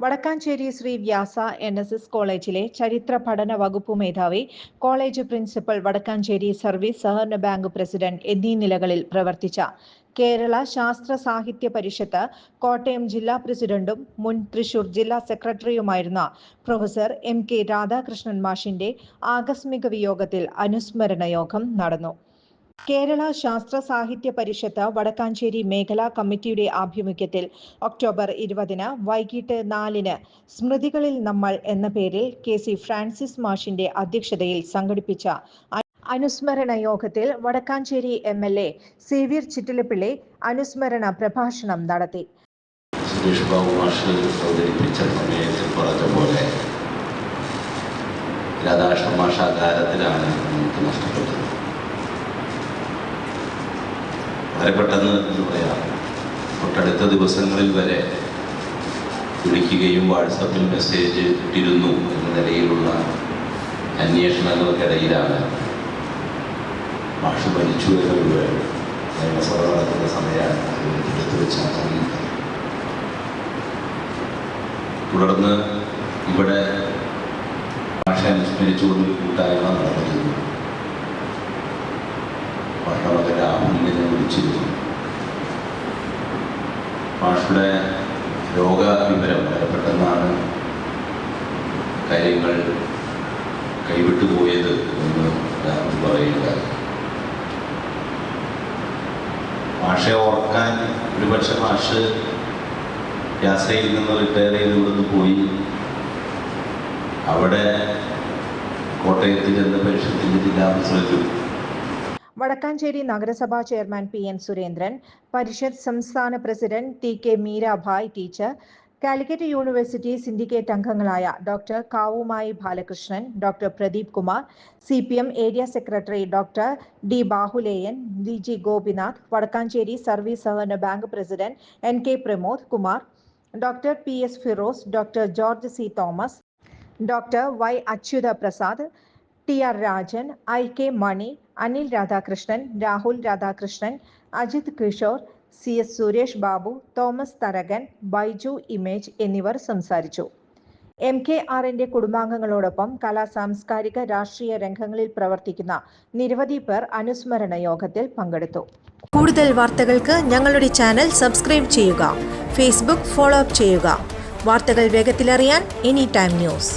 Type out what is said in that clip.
Vadakkanchery Shri Vyasa N S S കോളേജിലെ ചരിത്ര പഠന വകുപ്പ് മേധാവി കോളേജ് പ്രിൻസിപ്പൽ വടക്കാഞ്ചേരി സർവീസ് സഹകരണ ബാങ്ക് പ്രസിഡന്റ് എന്നീ നിലകളിൽ പ്രവർത്തിച്ച കേരള ശാസ്ത്ര സാഹിത്യ പരിഷത്ത് കോട്ടയം ജില്ലാ പ്രസിഡന്റും മുൻ തൃശൂർ ജില്ലാ സെക്രട്ടറിയുമായിരുന്ന പ്രൊഫസർ എം കെ രാധാകൃഷ്ണൻ മാഷിന്റെ ആകസ്മിക വിയോഗത്തിൽ അനുസ്മരണ യോഗം നടന്നു. കേരള ശാസ്ത്ര സാഹിത്യ പരിഷത്ത് വടക്കാഞ്ചേരി മേഖലാ കമ്മിറ്റിയുടെ ആഭിമുഖ്യത്തിൽ ഒക്ടോബർ ഇരുപതിന് വൈകിട്ട് നാലിന് സ്മൃതികളിൽ നമ്മൾ എന്ന പേരിൽ കെ സി ഫ്രാൻസിസ് മാഷിന്റെ അധ്യക്ഷതയിൽ സംഘടിപ്പിച്ച അനുസ്മരണ യോഗത്തിൽ Vadakkanchery M L A Xavier Chittilappilly അനുസ്മരണ പ്രഭാഷണം നടത്തി. രാധാകൃഷ്ണ മാഷാകാരത്തിലാണ് നമുക്ക് നഷ്ടപ്പെട്ടത്. വളരെ പെട്ടെന്ന് എന്ന് പറയാം. തൊട്ടടുത്ത ദിവസങ്ങളിൽ വരെ വിളിക്കുകയും വാട്സപ്പിൽ മെസ്സേജ് ഇട്ടിരുന്നു എന്ന നിലയിലുള്ള അന്വേഷണങ്ങൾക്കിടയിലാണ് മാഷ് മരിച്ചു എന്ന വിവരം നിയമസഭ നടക്കുന്ന സമയമാണ് എടുത്തു വെച്ചാൽ തുടർന്ന് ഇവിടെ ഭാഷ അനുസ്മരിച്ചുകൊണ്ട് കൂട്ടായ്മ നടന്നിരുന്നു. മാഷയുടെ രോഗവിവരം വളരെ പെട്ടെന്നാണ് കാര്യങ്ങൾ കൈവിട്ടു പോയത് എന്ന് രാഹുൽ പറയുക മാഷെ ഓർക്കാൻ ഒരുപക്ഷെ മാഷ് യാത്രയിൽ നിന്ന് റിട്ടയർ ചെയ്ത് ഇവിടുന്ന് പോയി. അവിടെ കോട്ടയത്ത് ചെന്ന് പരിഷത്തിന്റെ ജില്ലാ പ്രസിഡന്റും വടക്കാഞ്ചേരി നഗരസഭാ chairman P N Surendran Parishad സംസ്ഥാന president T K Meerabai teacher Calicut university syndicate അംഗങ്ങളായ doctor Kavumayi Balakrishnan doctor Pradeep Kumar C P M area secretary doctor D Bahuleyan V G Gopinath Vadakkanchery service സഹകരണ bank president N K Pramod Kumar doctor P S Firoz doctor George C Thomas doctor Y Achyutha Prasad T R Rajan I K Mani Anil Radhakrishnan Rahul Radhakrishnan Ajith Kishore C S Suresh Babu Thomas Tharakan Baiju image എന്നിവർ സംസാരിച്ചു. M K ആറിന്റെ കുടുംബാംഗങ്ങളോടൊപ്പം കലാ സാംസ്കാരിക രാഷ്ട്രീയ രംഗങ്ങളിൽ പ്രവർത്തിക്കുന്ന നിരവധി പേർ അനുസ്മരണ യോഗത്തിൽ പങ്കെടുത്തു. കൂടുതൽ വാർത്തകൾക്ക് ഞങ്ങളുടെ ചാനൽ സബ്സ്ക്രൈബ് ചെയ്യുക ഫേസ്ബുക്ക് ഫോളോ അപ്പ് ചെയ്യുക. വാർത്തകൾ വേഗത്തിലറിയാൻ എനി ടൈം ന്യൂസ്.